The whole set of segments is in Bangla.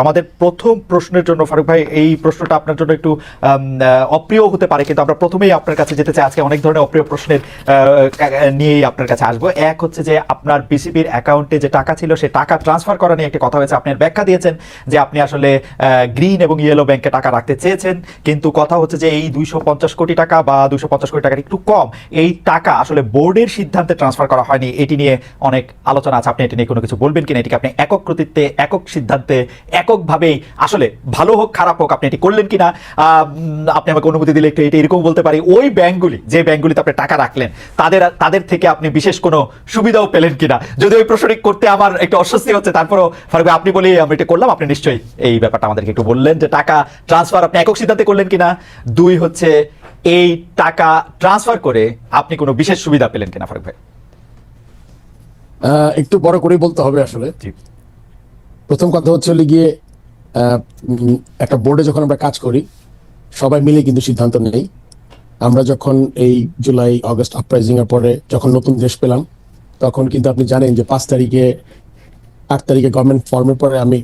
আমাদের প্রথম প্রশ্নের জন্য, ফারুক ভাই, এই প্রশ্নটা আপনার জন্য একটু অপ্রিয় হতে পারে, কিন্তু আমরা প্রথমেই আপনার কাছে যেতে চাই। আজকে অনেক ধরনের অপ্রিয় প্রশ্নের নিয়েই আপনার কাছে আসব। এক হচ্ছে যে আপনার বিসিবির অ্যাকাউন্টে যে টাকা ছিল, সে টাকা ট্রান্সফার করা নিয়ে একটি কথা হয়েছে। আপনি ব্যাখ্যা দিয়েছেন যে আপনি আসলে গ্রিন এবং ইয়েলো ব্যাংকে টাকা রাখতে চেয়েছেন, কিন্তু কথা হচ্ছে যে এই দুইশো পঞ্চাশ কোটি টাকা বা পঞ্চাশ কোটি টাকার একটু কম, এই টাকা আসলে বোর্ডের সিদ্ধান্তে ট্রান্সফার করা হয়নি। এটি নিয়ে অনেক আলোচনা আছে। আপনি এটি নিয়ে কোনো কিছু বলবেন কিনা? এটিকে আপনি একক কৃতিত্বে, একক সিদ্ধান্তে এককভাবেই আসলে ভালো হোক খারাপ হোক আপনি এটি করলেন কিনা আপনি আমাকে অনুমতি দিলে একটু এটি এরকম বলতে পারি। ওই ব্যাংকগুলি যে ব্যাংকগুলিতে আপনি টাকা রাখলেন তাদের তাদের থেকে আপনি বিশেষ কোনো সুবিধাও পেলেন কিনা? যদি ওই প্রশ্নটি করতে আমার একটু অস্বস্তি হচ্ছে তারপরও ফারুক আপনি বলে আমি এটা করলাম আপনি নিশ্চয়ই এই ব্যাপারটা আমাদেরকে একটু বললেন যে টাকা ট্রান্সফার আপনি একক সিদ্ধান্তে করলেন কিনা? দুই হচ্ছে এই টাকা ট্রান্সফার করে আপনি কোনো বিশেষ সুবিধা পেলেন কিনা ফারুক ভাই? একটু বড় করে বলতে হবে আসলে। প্রথম কথা হচ্ছে হলে গিয়ে একটা বোর্ডে যখন আমরা কাজ করি সবাই মিলে কিন্তু সিদ্ধান্ত নেই। আমরা যখন এই জুলাই অগস্ট আপরাইজিং এর পরে যখন নতুন দেশ পেলাম তখন কিন্তু আপনি জানেন যে পাঁচ তারিখে আট তারিখে গভর্নমেন্ট ফর্মের পরে আমি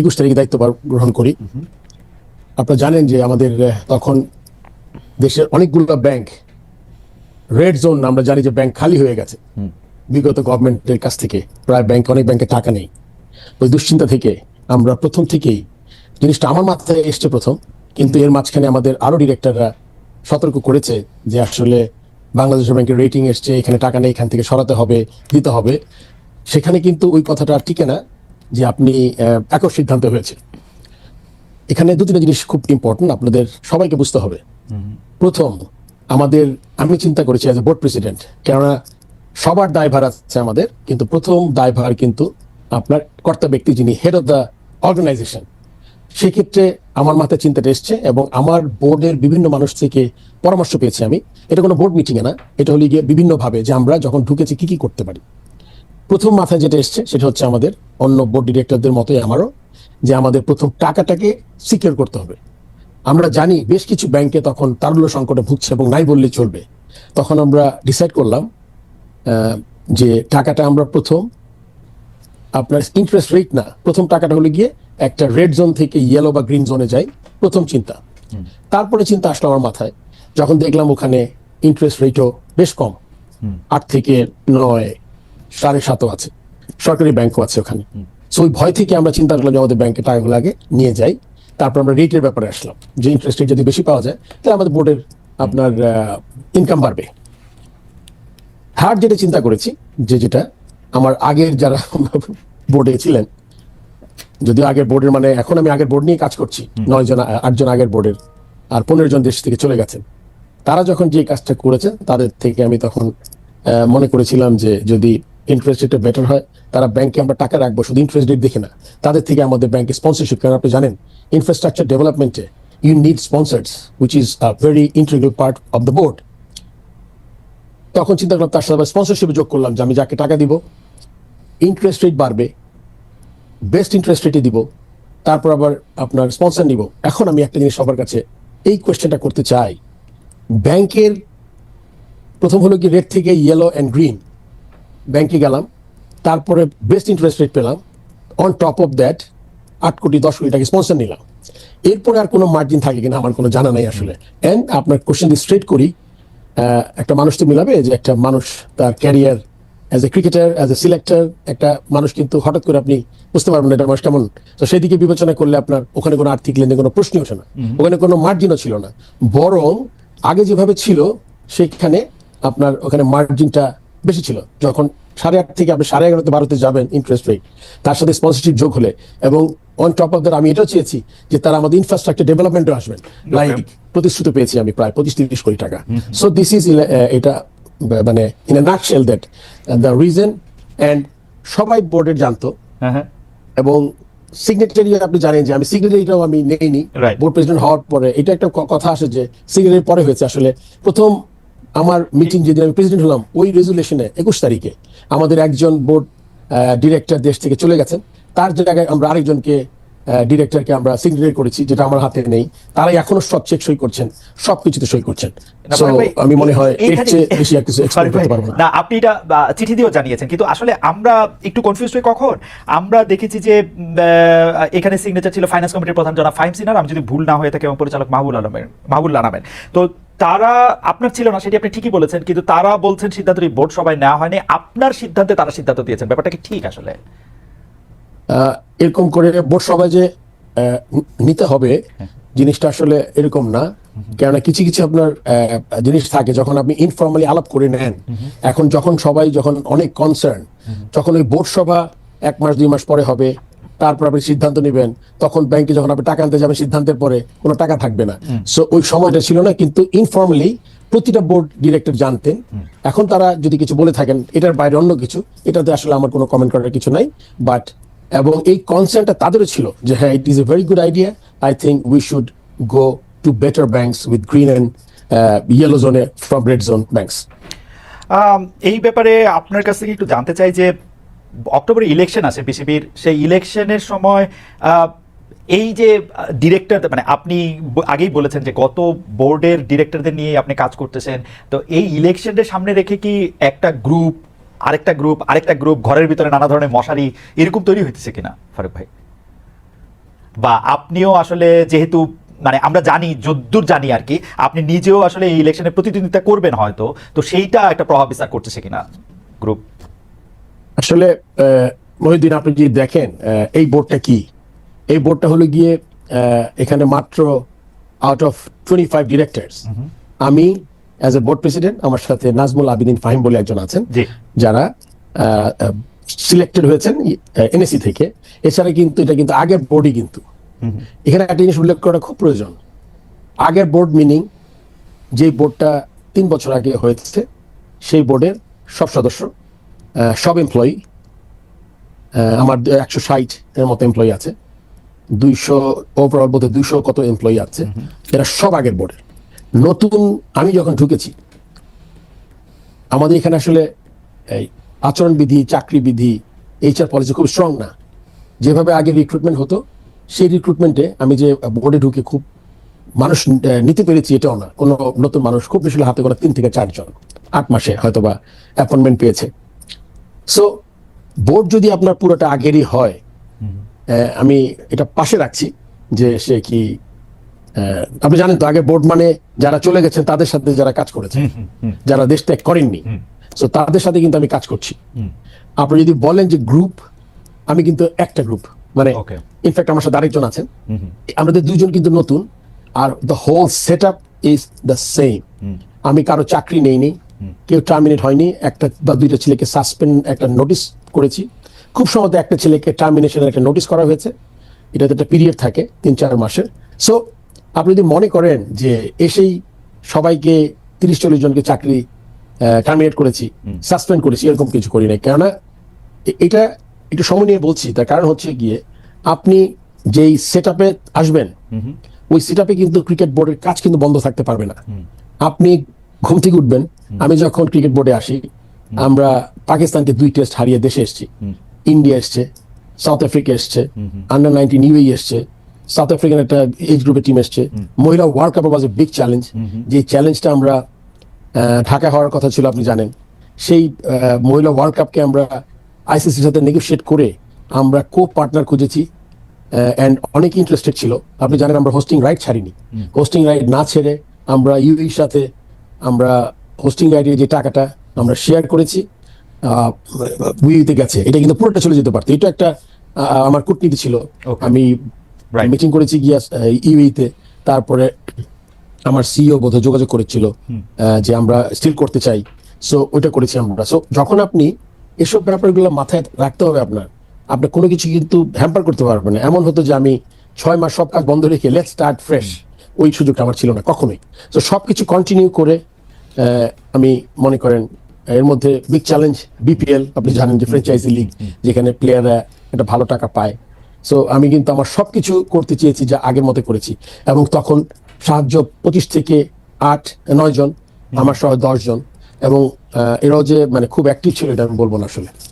একুশ তারিখে দায়িত্ব গ্রহণ করি। আপনারা জানেন যে আমাদের তখন দেশের অনেকগুলো ব্যাংক রেড জোন আমরা জানি যে ব্যাংক খালি হয়ে গেছে। বিগত গভর্নমেন্টের কাছ থেকে প্রায় ব্যাংক অনেক ব্যাংকে টাকা নেই। ওই দুশ্চিন্তা থেকে আমরা প্রথম থেকেই জিনিসটা আমার মাথায় এসছে প্রথম, কিন্তু এর মাঝখানে আমাদের আরও ডিরেক্টররা সতর্ক করেছে যে আসলে বাংলাদেশ ব্যাংকের রেটিং এসছে, এখানে টাকা নেই, এখান থেকে সরাতে হবে, দিতে হবে। সেখানে কিন্তু ওই কথাটা আর টিকে না যে আপনি একক সিদ্ধান্ত হয়েছে। এখানে দু তিনটা জিনিস খুব ইম্পর্টেন্ট আপনাদের সবাইকে বুঝতে হবে। প্রথম, আমাদের, আমি চিন্তা করেছি অ্যাজ এ বোর্ড প্রেসিডেন্ট কেননা সবার দায়ভার আছে আমাদের, কিন্তু প্রথম দায়ভার কিন্তু আপনার কর্তা ব্যক্তি যিনি হেড অফ দ্য অর্গানাইজেশন সেক্ষেত্রে আমার মাথায় চিন্তাটা এসছে এবং আমার বোর্ডের বিভিন্ন মানুষ থেকে পরামর্শ পেয়েছি আমি। এটা কোনো বোর্ড মিটিংয়ে না, এটা হলে গিয়ে বিভিন্নভাবে যে আমরা যখন ঢুকেছি কি কি করতে পারি। প্রথম মাথায় যেটা এসছে সেটা হচ্ছে আমাদের অন্য বোর্ড ডিরেক্টরদের মতোই আমারও, যে আমাদের প্রথম টাকাটাকে সিকিউর করতে হবে। আমরা জানি বেশ কিছু ব্যাংকে তখন তারল্য সংকটে ভুগছে এবং নাই বললে চলবে। তখন আমরা ডিসাইড করলাম যে টাকাটা আমরা প্রথম আপনার ইন্টারেস্ট রেট না প্রথম টাকাটা হলে গিয়ে একটা রেড জোন থেকে ইয়েলো বা গ্রিন জোনে যাই প্রথম চিন্তা। তারপরে চিন্তা আসলো আমার মাথায় যখন দেখলাম ওখানে ইন্টারেস্ট রেটও বেশ কম আট থেকে নয় সাড়ে সাতও আছে সরকারি ব্যাংকও আছে ওখানে। সো ওই ভয় থেকে আমরা চিন্তা করলাম যে আমাদের ব্যাংকে টাকাগুলো আগে নিয়ে যাই তারপর আমরা রেটের ব্যাপারে আসলাম। যে ইন্টারেস্ট রেট যদি বেশি পাওয়া যায় তাহলে আমাদের বোর্ডের আপনার ইনকাম বাড়বে। হার যেটা চিন্তা করেছি যে যেটা আমার আগের যারা বোর্ডে ছিলেন যদিও আগের বোর্ডের মানে এখন আমি আগের বোর্ড নিয়ে কাজ করছি নয় জন আটজন আগের বোর্ডের আর পনেরো জন দেশ থেকে চলে গেছেন। তারা যখন যে কাজটা করেছেন তাদের থেকে আমি তখন মনে করেছিলাম যে যদি ইন্টারেস্ট রেটটা বেটার হয় তারা ব্যাংকে আমরা টাকা রাখব শুধু ইন্টারেস্ট রেট দেখে না তাদের থেকে আমাদের ব্যাংকে স্পন্সরশিপ কারণ আপনি জানেন infrastructure ডেভেলপমেন্টে you need sponsors which is a very integral part of the board তখন চিন্তা করলাম তার সাথে স্পন্সরশিপে যোগ করলাম যে আমি যাকে টাকা দিব ইন্টারেস্ট রেট বাড়বে বেস্ট ইন্টারেস্ট রেটে দিব, তারপর আবার আপনার স্পন্সর নিব। এখন আমি একটা জিনিস সবার কাছে এই কোয়েশ্চেনটা করতে চাই। ব্যাংকের প্রথম হলো কি রেড থেকে ইয়েলো অ্যান্ড গ্রিন ব্যাংকে গেলাম, তারপরে বেস্ট ইন্টারেস্ট রেট পেলাম অন টপ অফ দ্যাট আট কোটি দশ কোটি টাকা স্পন্সর নিলাম। এরপরে আর কোনো মার্জিন থাকে কিনা আমার কোনো জানা নাই আসলে। অ্যান্ড আপনার কোশ্চেন স্ট্রেট করি একটা মানুষ তো মিলাবে যে একটা মানুষ তার career as a cricketer as a selector একটা মানুষ কিন্তু হঠাৎ করে আপনি বুঝতে পারবেন এটা মানুষ কেমন। তো সেই দিকে বিবেচনা করলে আপনার ওখানে কোনো আর্থিক লেনদেন কোনো প্রশ্নই ওঠে না। ওখানে কোনো মার্জিনও ছিল না। বরং আগে যেভাবে ছিল সেখানে আপনার ওখানে মার্জিনটা বেশি ছিল। যখন সাড়ে আট থেকে আপনি সাড়ে এগারোতে বারোতে যাবেন ইন্টারেস্ট রেট তার সাথে স্পন্সরশিপ যোগ হলে এবং অন টপ অফ দ্যাট আমি এটাও চেয়েছি যে তারা আমাদের ইনফ্রাস্ট্রাকচার ডেভেলপমেন্টও আসবেন। লাইক প্রতিশ্রুতি পেয়েছি আমি প্রায় পঁচিশ তিরিশ কোটি টাকা। সো দিস ইজ এটা মানে in a nutshell that the reason and সবাই বোর্ডের জানতো। হ্যাঁ হ্যাঁ। এবং সিগনেটারি আপনি জানেন যে আমি সিগনেটারিটাও আমি নেইনি. বোর্ড প্রেসিডেন্ট হওয়ার পরে এটা একটা কথা আসে যে সিগনেটারি পরে হয়েছে। আসলে প্রথম আমার মিটিং যেদিন আমি প্রেসিডেন্ট হলাম ওই রেজুলেশনে একুশ তারিখে আমাদের একজন বোর্ড ডিরেক্টর দেশ থেকে চলে গেছেন। তার জায়গায় আমরা আরেকজনকে ডিরেক্টরকে আমরা সিগনেচার করেছি যেটা আমার হাতে নেই। তারাই এখনও সব চেক সই করছেন সবকিছুতে সই করছেন। আমি মনে হয় এর চেয়ে বেশি আর কিছু করতে পারব না। আপনি এটা চিঠি দিয়েও জানিয়েছেন কিন্তু আসলে আমরা একটু কনফিউজ হই কখন? আমরা দেখেছি যে এখানে সিগনেচার ছিল ফাইন্যান্স কমিটির প্রধান জনাব ফাইম সিনার আমি যদি ভুল না হয়ে থাকে এবং পরিচালক মাহবুল আলমের মাহবুল্লাহ নামের। তো তারা আপনার ছিল না সেটি আপনি ঠিকই বলেছেন কিন্তু তারা বলছেন সিদ্ধান্তটি বোর্ড সবাই নেওয়া হয়নি। আপনার সিদ্ধান্তে তারা সিদ্ধান্ত দিয়েছেন ব্যাপারটা কি ঠিক আসলে? এরকম করে যে আহ, নিতে হবে জিনিসটা আসলে এরকম না। কেননা কিছু কিছু আপনার জিনিস থাকে যখন আপনি ইনফর্মালি আলাপ করে নেন এখন যখন সবাই যখন অনেক কনসার্ন যখন ওই বোর্ড সভা এক মাস দুই মাস পরে হবে তারপর আপনি সিদ্ধান্ত নেবেন তখন ব্যাংকে যখন আপনি টাকা আনতে যাবেন সিদ্ধান্তের পরে কোনো টাকা থাকবে না। সো ওই সময়টা ছিল না কিন্তু ইনফর্মালি প্রতিটা বোর্ড ডিরেক্টর জানতেন। এখন তারা যদি কিছু বলে থাকেন এটার বাইরে অন্য কিছু এটাতে আসলে আমার কোনো কমেন্ট করার কিছু নাই বাট এবং এই কনসার্নটা তাদেরও ছিল যে হ্যাঁ it is a very good idea I think we should go to better banks with green and yellow জোনে ফ্রম রেড জোন ব্যাংকস এই ব্যাপারে আপনার কাছ থেকে একটু জানতে চাই যে, অক্টোবরে ইলেকশন আছে বিসিবির। সেই ইলেকশনের সময় এই যে ডিরেক্টর মানে আপনি আগেই বলেছেন যে, গত বোর্ডের ডিরেক্টরদের নিয়ে আপনি কাজ করতেছেন। তো এই ইলেকশনের সামনে রেখে কি একটা গ্রুপ আরেকটা গ্রুপ আরেকটা গ্রুপ ঘরের ভিতরে নানা ধরনের মশারি এরকম তৈরি হইতেছে কিনা ফারুক ভাই? বা আপনিও আসলে যেহেতু মানে আমরা জানি যদ্দূর জানি আর কি আপনি নিজেও আসলে এই ইলেকশনে প্রতিদ্বন্দ্বিতা করবেন হয়তো তো সেইটা একটা প্রভাব বিস্তার করতেছে কিনা গ্রুপ আসলে মহিউদ্দিন আপনি যদি দেখেন এই বোর্ডটা কি? এই বোর্ডটা হলো গিয়ে এখানে মাত্র out of twenty five directors আমি অ্যাজ এ বোর্ড প্রেসিডেন্ট আমার সাথে নাজমুল আবিদিন ফাহিম বলে একজন আছেন যারা সিলেক্টেড হয়েছেন এনএসি থেকে। এছাড়া কিন্তু এটা কিন্তু আগের বোর্ডই কিন্তু। এখানে একটা জিনিস উল্লেখ করা খুব প্রয়োজন। আগের বোর্ড মিনিং যে বোর্ডটা তিন বছর আগে হয়েছে সেই বোর্ডের সব সদস্য সব এমপ্লয়ি আমার একশো ষাট এর মতো এমপ্লয়ি আছে। দুইশো ওভারঅল বলতে দুইশো কত এমপ্লয়ি আছে। এরা সব আগের বোর্ডের নতুন আমি যখন ঢুকেছি আমাদের এখানে আসলে এই আচরণবিধি চাকরি বিধি এইচআর পলিসি খুব স্ট্রং না। যেভাবে আগে রিক্রুটমেন্ট হতো সেই রিক্রুটমেন্টে আমি যে বোর্ডে ঢুকে খুব মানুষ নিতে পেরেছি এটাও না। কোনো নতুন মানুষ খুব বেশি হাতে করা তিন থেকে চারজন আট মাসে হয়তো বা অ্যাপয়েন্টমেন্ট পেয়েছে। সো বোর্ড যদি আপনার পুরোটা আগেরই হয় আমি এটা পাশে রাখছি যে সে কি আপনি জানেন তো আগে বোর্ড মানে যারা চলে গেছেন তাদের সাথে যারা কাজ করেছে যারা দেশ ত্যাগ করেননি। সো তাদের সাথে কিন্তু আমি কাজ করছি। আপনি যদি বলেন যে গ্রুপ আমি কিন্তু একটা গ্রুপ মানে ইনফ্যাক্ট আমার সাথে আরেকজন আছেন। আমাদের দুজন কিন্তু নতুন আর the whole setup is the same আমি কারও চাকরি নেইনি কেউ টার্মিনেট হয়নি একটা বা দুইটা ছেলেকে সাসপেন্ড একটা নোটিশ করেছি। খুব সম্ভবত একটা ছেলেকে টার্মিনেশনের একটা নোটিশ করা হয়েছে। এটাতে একটা পিরিয়ড থাকে তিন চার মাসের। সো আপনি যদি মনে করেন যে এসেই সবাইকে তিরিশ চল্লিশ জনকে চাকরি টার্মিনেট করেছি সাসপেন্ড করেছি এরকম কিছু করি নাই। কেননা এটা একটু সময় নিয়ে বলছি তার কারণ হচ্ছে গিয়ে আপনি যেই সেট আসবেন ওই সেট কিন্তু ক্রিকেট বোর্ডের কাজ কিন্তু বন্ধ থাকতে পারবে না। আপনি ঘুম থেকে উঠবেন আমি যখন ক্রিকেট বোর্ডে আসি আমরা পাকিস্তানকে দুই টেস্ট হারিয়ে দেশে এসেছি। ইন্ডিয়া এসছে সাউথ আফ্রিকা এসছে আন্ডার নাইনটিন ইউএই এসছে সাউথ আফ্রিকান একটা এজ গ্রুপের টিম এসছে। মহিলা World Cup was a big challenge যে চ্যালেঞ্জটা আমরা ঢাকা হওয়ার কথা ছিল আপনি জানেন। সেই মহিলা ওয়ার্ল্ড কাপকে আমরা আইসিসির সাথে নেগোশিয়েট করে আমরা কো পার্টনার খুঁজেছি অ্যান্ড অনেক ইন্টারেস্টেড ছিল। আপনি জানেন আমরা হোস্টিং রাইট ছাড়িনি। হোস্টিং রাইট না ছেড়ে আমরা ইউইর সাথে আমরা হোস্টিং রাইটের যে টাকাটা আমরা শেয়ার করেছি উইতে গেছে। এটা কিন্তু পুরোটা চলে যেতে পারতো। এটা একটা আমার কূটনীতি ছিল। আমি. মিটিং করেছি গিয়া ইউইতে তারপরে আমার সিইও বোধহয় যোগাযোগ করেছিল যে আমরা স্টিল করতে চাই। সো ওইটা করেছি আমরা। সো যখন আপনি এসব ব্যাপারগুলো মাথায় রাখতে হবে আপনার আপনি কোনো কিছু কিন্তু হ্যাম্পার করতে পারবেন না। এমন হতো যে আমি ছয় মাস সব কাজ বন্ধ রেখে লেট স্টার্ট ফ্রেশ ওই সুযোগটা আমার ছিল না কখনোই। তো সবকিছু কন্টিনিউ করে আমি মনে করেন এর মধ্যে বিগ চ্যালেঞ্জ বিপিএল আপনি জানেন যে ফ্র্যাঞ্চাইজি লিগ যেখানে প্লেয়াররা একটা ভালো টাকা পায়। সো আমি কিন্তু আমার সব কিছু করতে চেয়েছি যা আগের মতো করেছি। এবং তখন সাহায্য পঁচিশ থেকে আট নয় জন আমার সহ দশ জন। এবং আহ, এরাও যে মানে খুব অ্যাক্টিভ ছিল এটা আমি বলব না আসলে।